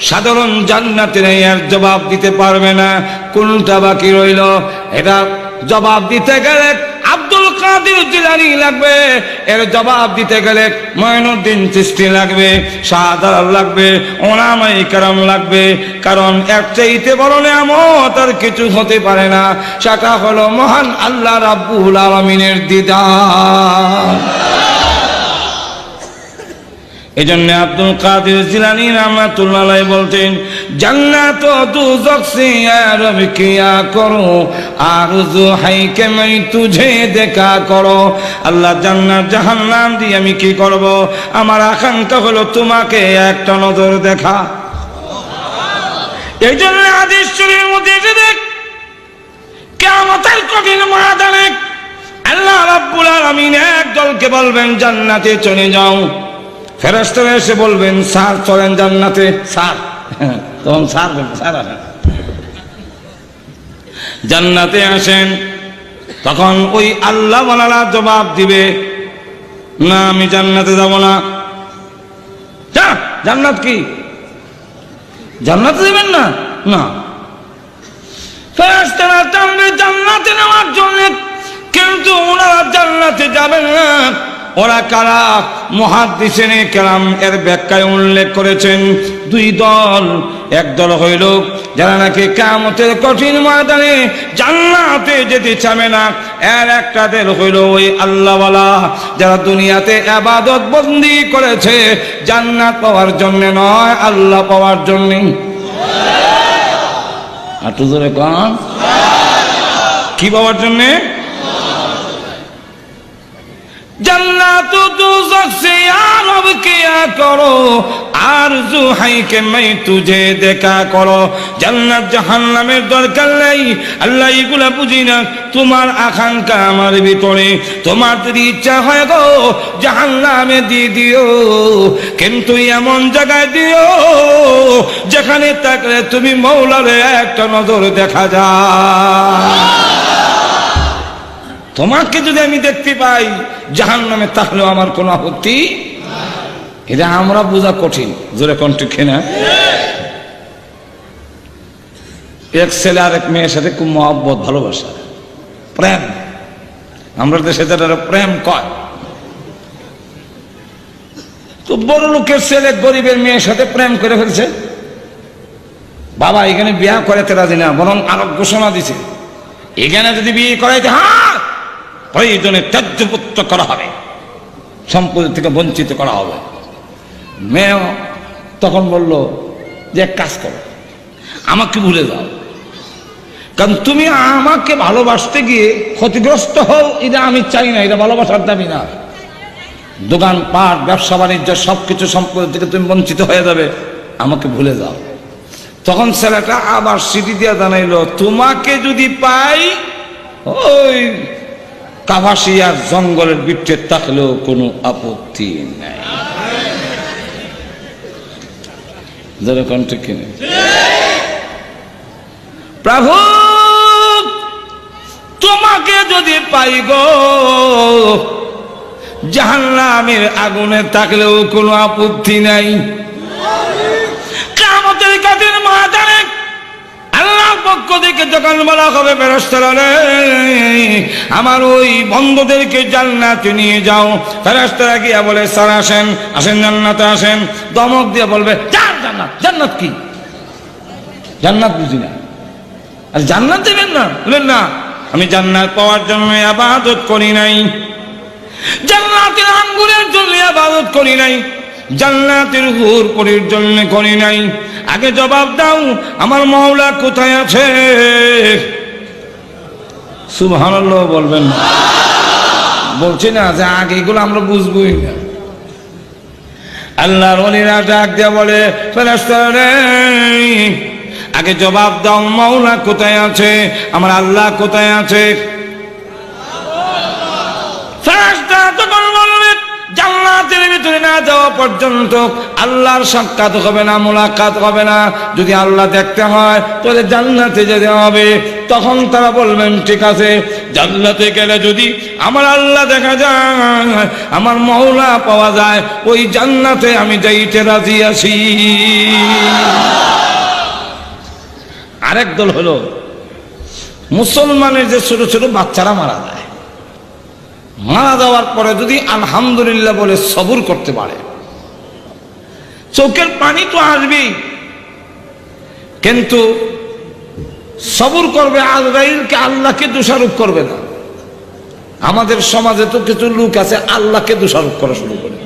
সাধারণ জান্নাতের এর জবাব দিতে পারবে না। কোনটা বাকি রইল? এটা জবাব দিতে গেলে আব্দুল কাদের জিলানি লাগবে। এর জবাব দিতে গেলে ময়নুদ্দিন চিস্তি লাগবে শাহদার লাগবে ওনামাই কারাম লাগবে। কারণ এর চাইতে বড় নিয়ামত আর কিছু হতে পারে না। সেটা হলো মহান আল্লাহ রাব্বুল আলমিনের দিদার। এই জন্য আব্দুল কাদের জিলানি রহমাতুল্লাহ বলতেন জান্নাত দুজক সে আর কিয়া করো? আর জো হাই কে মই তুঝে দেখা করো। আল্লাহ জান্নাত জাহান্নাম দিয়ে আমি কি করব? আমার আকাঙ্ক্ষা হলো তোমাকে একটা নজর দেখা। এই জন্য আদেশ শরীর মধ্যে এসে দেখ কেমতের কঠিন ময়দানে আল্লাহ রাব্বুল আলামিন এক দলকে বলবেন জান্নাতে চলে যাও। ফেরেশতারা এসে বলবেন, স্যার, চলেন জান্নাতে। স্যার। তখন স্যার স্যার, আসেন। জান্নাতে আসেন। তখন ওই আল্লাহ মালারা জবাব দিবে, না, আমি জান্নাতে যাব না। জান্নাত কি? জান্নাতে দেবেন না? না। ফেরেশতারা জান্নাতে নেওয়ার জন্য, কিন্তু ওনারা জান্নাতে যাবেন না। ওরা কারা? মহাদিসেনে কেরাম এর ব্যাখ্যায় উল্লেখ করেছেন, দুই দল। এক দল হইল যারা নাকি কামতের কঠিন ময়দানে জান্নাতে যেতে চাবে না। এর একটা দল হইল ওই আল্লাহওয়ালা, যারা দুনিয়াতে আবাদত বন্দি করেছে, জান্নাত পাওয়ার জন্য নয়, আল্লাহ পাওয়ার জন্যে। জোরে কন। কি পাওয়ার জন্যে? দেখা করো। আল্লাহ তোমার আকাঙ্ক্ষা আমার ভিতরে, তোমার যদি ইচ্ছা হয় গো, জাহান্নামে দিয়ে দিও। কিন্তু এমন জায়গায় দিও, যেখানে তাকলে তুমি মৌলারে একটা নজর দেখা যায়। তোমাকে যদি আমি দেখতে পাই জাহান নামে তাহলেও আমার কোনো আপত্তি এটা আমরা বোঝা কঠিন। জোরে কণ্ঠ খেনা এক ছেলে আর এক মেয়ের সাথে খুব মহব্বত, ভালোবাসা। প্রেম। আমরা দেশে প্রেম কয়। তো বড় লোকের ছেলে গরিবের মেয়ের সাথে প্রেম করে ফেলছে। বাবা এখানে বিয়া করাতে রাজি না, বরং আরও ঘোষণা দিছে। এখানে যদি বিয়ে করাইতে হ্যাঁ প্রয়োজনে ত্যায্যপুত্র করা হবে। সম্পত্তি থেকে বঞ্চিত করা হবে। মেয়ে তখন বলল, যে এক কাজ করো, আমাকে ভুলে যাও। কারণ তুমি আমাকে ভালোবাসতে গিয়ে ক্ষতিগ্রস্ত হও, এটা আমি চাই না, এটা ভালোবাসার দাবি না। দোকান পাট ব্যবসা, বাণিজ্য সব কিছু সম্পত্তি থেকে তুমি বঞ্চিত হয়ে যাবে, আমাকে ভুলে যাও। তখন ছেলেটা আবার সিটি দিয়ে জানাইলো তোমাকে যদি পাই, ওই কাভাসিয়ার জঙ্গলের বিটে থাকলেও কোনো আপত্তি নাই। প্রভু, তোমাকে যদি পাই গো, জাহান্নামের আগুনে থাকলেও কোনো আপত্তি নাই। কামতের আল্লাহ পক্ষ থেকে যখন বলা হবে ফেরস্তারা আমার ওই বন্ধুদেরকে জান্নাতে নিয়ে যাও। ফেরস্তারা গিয়া বলে, স্যার আসেন। আসেন জান্নাতে, আসেন। দমক দিয়ে বলবে, যান জান্নাত জান্নাত কি? জান্নাত বুঝি না। আর জান্নাত দেবেন না? বললেন না। আমি জান্নাত পাওয়ার জন্য আবাদত করি নাই। জান্নাতের আঙ্গুরের জন্য আবাদত করি নাই। জান্নাতের হুর পরির জন্য করি নাই। আগে জবাব দাও, আমার মৌলা কোথায় আছে? সুবহানাল্লাহ বলবেন। বলছি না যে আগে এগুলো আমরা বুঝবই না। আল্লাহর অলিরা ডাক দিয়া বলে আগে জবাব দাও মৌলা কোথায় আছে? আমার আল্লাহ কোথায় আছে? ভিতরে না যাওয়া পর্যন্ত আল্লাহর সাক্ষাৎ হবে না, মোলাকাত হবে না। যদি আল্লাহ দেখতে হয়, তাহলে জান্নাতে যেতে হবে। তখন তারা বলবেন, ঠিক আছে, জান্নাতে গেলে যদি আমার আল্লাহ দেখা যায়, আমার মহলা পাওয়া যায়, ওই জান্নাতে আমি যাইতে রাজি আছি। আরেক দল হলো, মুসলমানের যে ছোট ছোট বাচ্চারা মারা যায়। মারা যাওয়ার পরে যদি আলহামদুলিল্লাহ বলে সবুর করতে পারে, চোখের পানি তো আসবেই। কিন্তু সবুর করবে আজরাইলকে আল্লাহকে দোষারোপ করবে না। আমাদের সমাজে তো কিছু লোক আছে, আল্লাহকে দোষারোপ করা শুরু করে।